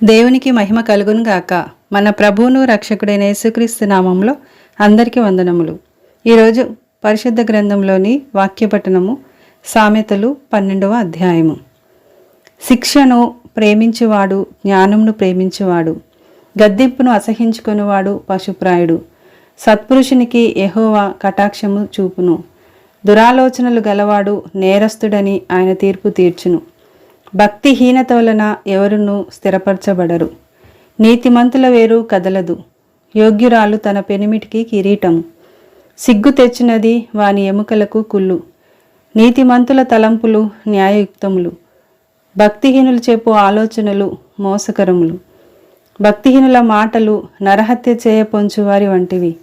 దేవునికి మహిమ కలుగును గాక. మన ప్రభువును రక్షకుడైన యేసుక్రీస్తు నామంలో అందరికీ వందనములు. ఈరోజు పరిశుద్ధ గ్రంథంలోని వాక్యపట్టణము సామెతలు పన్నెండవ అధ్యాయము. శిక్షను ప్రేమించువాడు జ్ఞానమును ప్రేమించువాడు గద్దెంపును అసహించుకునివాడు పశుప్రాయుడు. సత్పురుషునికి ఎహోవా కటాక్షము చూపును. దురాలోచనలు గలవాడు నేరస్తుడని ఆయన తీర్పు తీర్చును. భక్తిహీనత వలన ఎవరునూ స్థిరపరచబడరు. నీతిమంతుల వేరు కదలదు. యోగ్యురాలు తన పెనిమిటికి కిరీటం. సిగ్గు తెచ్చినది వాని ఎముకలకు కుళ్ళు. నీతిమంతుల తలంపులు న్యాయయుక్తములు. భక్తిహీనులు చెప్పు ఆలోచనలు మోసకరములు. భక్తిహీనుల మాటలు నరహత్య చేయ పొంచువారి వంటివి.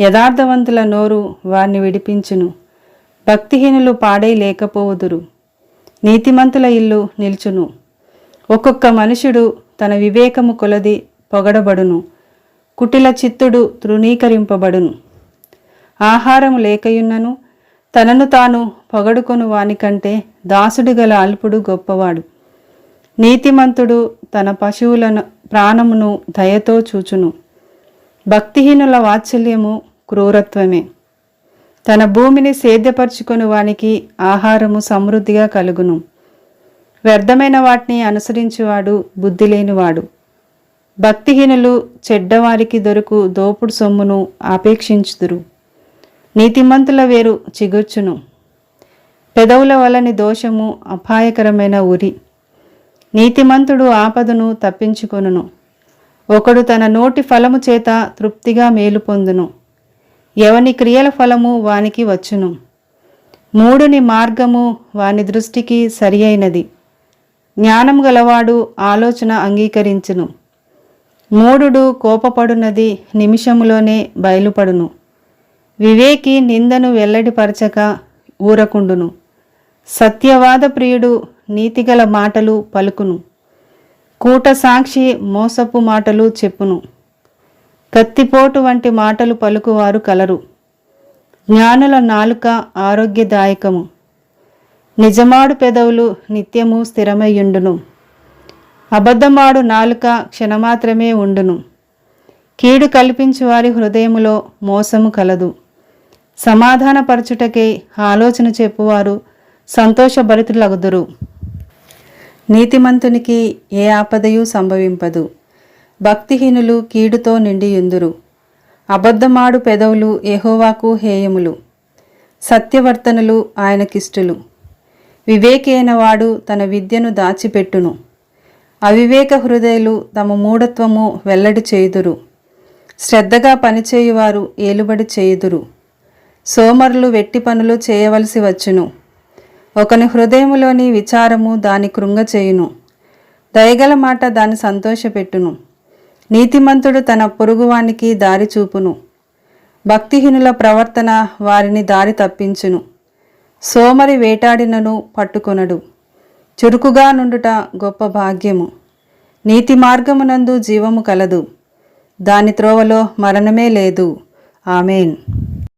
యథార్థవంతుల నోరు వారిని విడిపించును. భక్తిహీనులు పాడై లేకపోవుదురు. నీతిమంతుల ఇల్లు నిల్చును. ఒక్కొక్క మనుషుడు తన వివేకము కొలది పొగడబడును. కుటిల చిత్తుడు తృణీకరింపబడును. ఆహారము లేకయున్నను తనను తాను పొగడుకొను వానికంటే దాసుడు గల అల్పుడు గొప్పవాడు. నీతిమంతుడు తన పశువులను ప్రాణమును దయతో చూచును. భక్తిహీనుల వాత్సల్యము క్రూరత్వమే. తన భూమిని సేద్యపరుచుకొని వానికి ఆహారము సమృద్ధిగా కలుగును. వ్యర్థమైన వాటిని అనుసరించువాడు బుద్ధి లేనివాడు భక్తిహీనులు చెడ్డవారికి దొరుకు దోపుడు సొమ్మును ఆపేక్షించుదురు. నీతిమంతుల వేరు చిగుర్చును. పెదవుల వలని దోషము అపాయకరమైన ఉరి. నీతిమంతుడు ఆపదను తప్పించుకొనును. ఒకడు తన నోటి ఫలము చేత తృప్తిగా మేలు పొందును. ఎవని క్రియల ఫలము వానికి వచ్చును? మూడుని మార్గము వాని దృష్టికి సరి అయినది జ్ఞానం గలవాడు ఆలోచన అంగీకరించును. మూడుడు కోపపడునది నిమిషములోనే బయలుపడును. వివేకి నిందను వెల్లడిపరచక ఊరకుండును. సత్యవాద ప్రియుడు నీతిగల మాటలు పలుకును. కూట సాక్షి మోసపు మాటలు చెప్పును. కత్తిపోటు వంటి మాటలు పలుకువారు కలరు. జ్ఞానుల నాలుక ఆరోగ్యదాయకము. నిజమాడు పెదవులు నిత్యము స్థిరమయ్యుండును. అబద్ధమాడు నాలుక క్షణమాత్రమే ఉండును. కీడు కల్పించు వారి హృదయములో మోసము కలదు. సమాధానపరచుటకై ఆలోచన చెప్పువారు సంతోషభరితులగుదురు. నీతిమంతునికి ఏ ఆపదయు సంభవింపదు. భక్తిహీనులు కీడుతో నిండియుందురు. అబద్ధమాడు పెదవులు ఎహోవాకు హేయములు. సత్యవర్తనులు ఆయనకిష్టులు. వివేకైనవాడు తన విద్యను దాచిపెట్టును. అవివేక హృదయులు తమ మూఢత్వము వెల్లడి చేయుదురు. శ్రద్ధగా పనిచేయువారు ఏలుబడి చేయుదురు. సోమరులు వెట్టి పనులు చేయవలసి వచ్చును. ఒకని హృదయములోని విచారము దాని కృంగచేయును. దయగల మాట దాన్ని సంతోషపెట్టును. నీతిమంతుడు తన పొరుగువానికి దారి చూపును. భక్తిహీనుల ప్రవర్తన వారిని దారి తప్పించును. సోమరి వేటాడినను పట్టుకొనడు. చురుకుగా నుండుట గొప్ప భాగ్యము. నీతి మార్గమునందు జీవము కలదు. దాని త్రోవలో మరణమే లేదు. ఆమెన్.